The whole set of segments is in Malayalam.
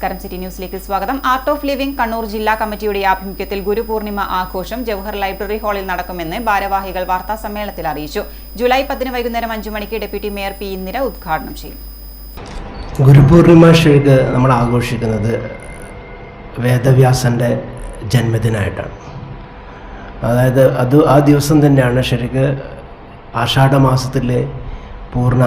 നമസ്കാരം. സിറ്റി ന്യൂസിലേക്ക് സ്വാഗതം. ആർട്ട് ഓഫ് ലിവിംഗ് കണ്ണൂർ ജില്ലാ കമ്മിറ്റിയുടെ ആഭിമുഖ്യത്തിൽ ഗുരുപൂർണിമ ആഘോഷം ജവഹർ ലൈബ്രറി ഹാളിൽ നടക്കുമെന്ന് ഭാരവാഹികൾ വാർത്താ സമ്മേളനത്തിൽ അറിയിച്ചു. ജൂലൈ പത്തിന് വൈകുന്നേരം അഞ്ചു മണിക്ക് ഡെപ്യൂട്ടി മേയർ പി ഇന്ദിര ഉദ്ഘാടനം ചെയ്യും. ഗുരുപൂർണിമ ശരിക്ക് നമ്മൾ ആഘോഷിക്കുന്നത് വേദവ്യാസന്റെ ജന്മദിനമായിട്ടാണ് അതായത് അത് ആ ദിവസം തന്നെയാണ് ശരിക്ക് ആഷാഢമാസത്തിലെ പൂർണ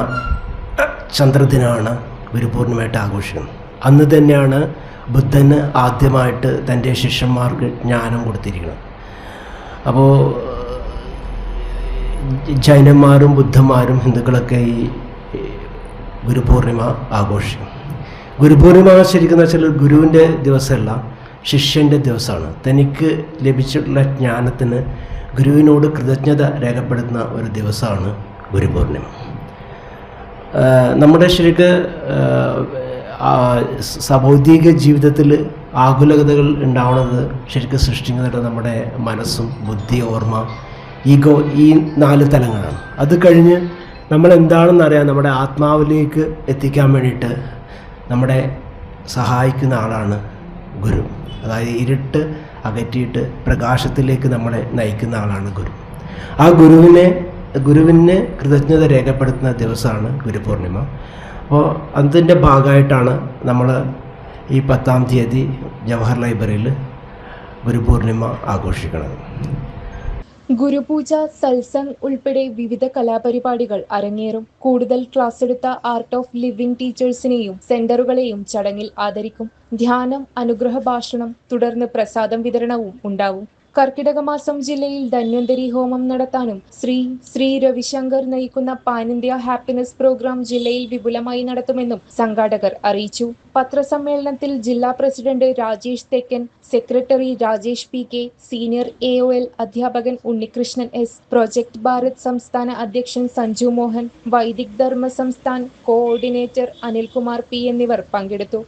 ചന്ദ്രദിനമാണ് ഗുരുപൂർണിമയായിട്ട് ആഘോഷിക്കുന്നത്. അന്ന് തന്നെയാണ് ബുദ്ധന് ആദ്യമായിട്ട് തന്റെ ശിഷ്യന്മാർക്ക് ജ്ഞാനം കൊടുത്തിരിക്കുന്നത്. അപ്പോൾ ജൈനന്മാരും ബുദ്ധന്മാരും ഹിന്ദുക്കളൊക്കെ ഈ ഗുരുപൂർണിമ ആഘോഷിക്കും. ഗുരുപൂർണിമ ശരിക്കും വെച്ചാൽ ഗുരുവിന്റെ ദിവസമല്ല ശിഷ്യന്റെ ദിവസമാണ്. തനിക്ക് ലഭിച്ചിട്ടുള്ള ജ്ഞാനത്തിന് ഗുരുവിനോട് കൃതജ്ഞത രേഖപ്പെടുത്തുന്ന ഒരു ദിവസമാണ് ഗുരുപൂർണിമ. നമ്മുടെ ശരിക്ക് സഭൗതിക ജീവിതത്തിൽ ആകുലതകൾ ഉണ്ടാവുന്നത് ശരിക്കും സൃഷ്ടിക്കുന്നത് നമ്മുടെ മനസ്സും ബുദ്ധി ഓർമ്മ ഈഗോ ഈ നാല് തലങ്ങളാണ്. അത് കഴിഞ്ഞ് നമ്മൾ എന്താണെന്ന് അറിയാൻ നമ്മുടെ ആത്മാവിലേക്ക് എത്തിക്കാൻ വേണ്ടിയിട്ട് നമ്മുടെ സഹായിക്കുന്ന ആളാണ് ഗുരു. അതായത് ഇരുട്ട് അകറ്റിയിട്ട് പ്രകാശത്തിലേക്ക് നമ്മളെ നയിക്കുന്ന ആളാണ് ഗുരു. ആ ഗുരുവിനെ ഗുരുവിന് കൃതജ്ഞത രേഖപ്പെടുത്തുന്ന ദിവസമാണ് ഗുരുപൂർണിമ. അപ്പോൾ അതിന്റെ ഭാഗമായിട്ടാണ് നമ്മൾ ഈ പത്താം തീയതി ജവഹർ ലൈബ്രറിയിൽ ഗുരുപൂർണിമ ആഘോഷിക്കുന്നത് ഗുരുപൂജ സത്സംഗ് ഉൾപ്പെടെ വിവിധ കലാപരിപാടികൾ അരങ്ങേറും. കൂടുതൽ ക്ലാസ് എടുത്ത ആർട്ട് ഓഫ് ലിവിംഗ് ടീച്ചേഴ്സിനെയും സെന്ററുകളെയും ചടങ്ങിൽ ആദരിക്കും. ധ്യാനം അനുഗ്രഹ ഭാഷണം തുടർന്ന് പ്രസാദം വിതരണവും ഉണ്ടാവും. കർക്കിടക മാസം ജില്ലയിൽ ധന്വന്തരി ഹോമം നടത്താനും ശ്രീ ശ്രീ രവിശങ്കർ നയിക്കുന്ന പാൻ ഇന്ത്യ ഹാപ്പിനെസ് പ്രോഗ്രാം ജില്ലയിൽ വിപുലമായി നടത്തുമെന്നും സംഘാടകർ അറിയിച്ചു. പത്രസമ്മേളനത്തിൽ ജില്ലാ president Rajesh Thekkan secretary Rajesh P K senior A O L അധ്യാപകൻ ഉണ്ണികൃഷ്ണൻ എസ് പ്രൊജക്ട് ഭാരത് സംസ്ഥാന അധ്യക്ഷൻ സഞ്ജു മോഹൻ വൈദിക് ധർമ്മ സംസ്ഥാൻ കോഓർഡിനേറ്റർ അനിൽകുമാർ പി എന്നിവർ പങ്കെടുത്തു.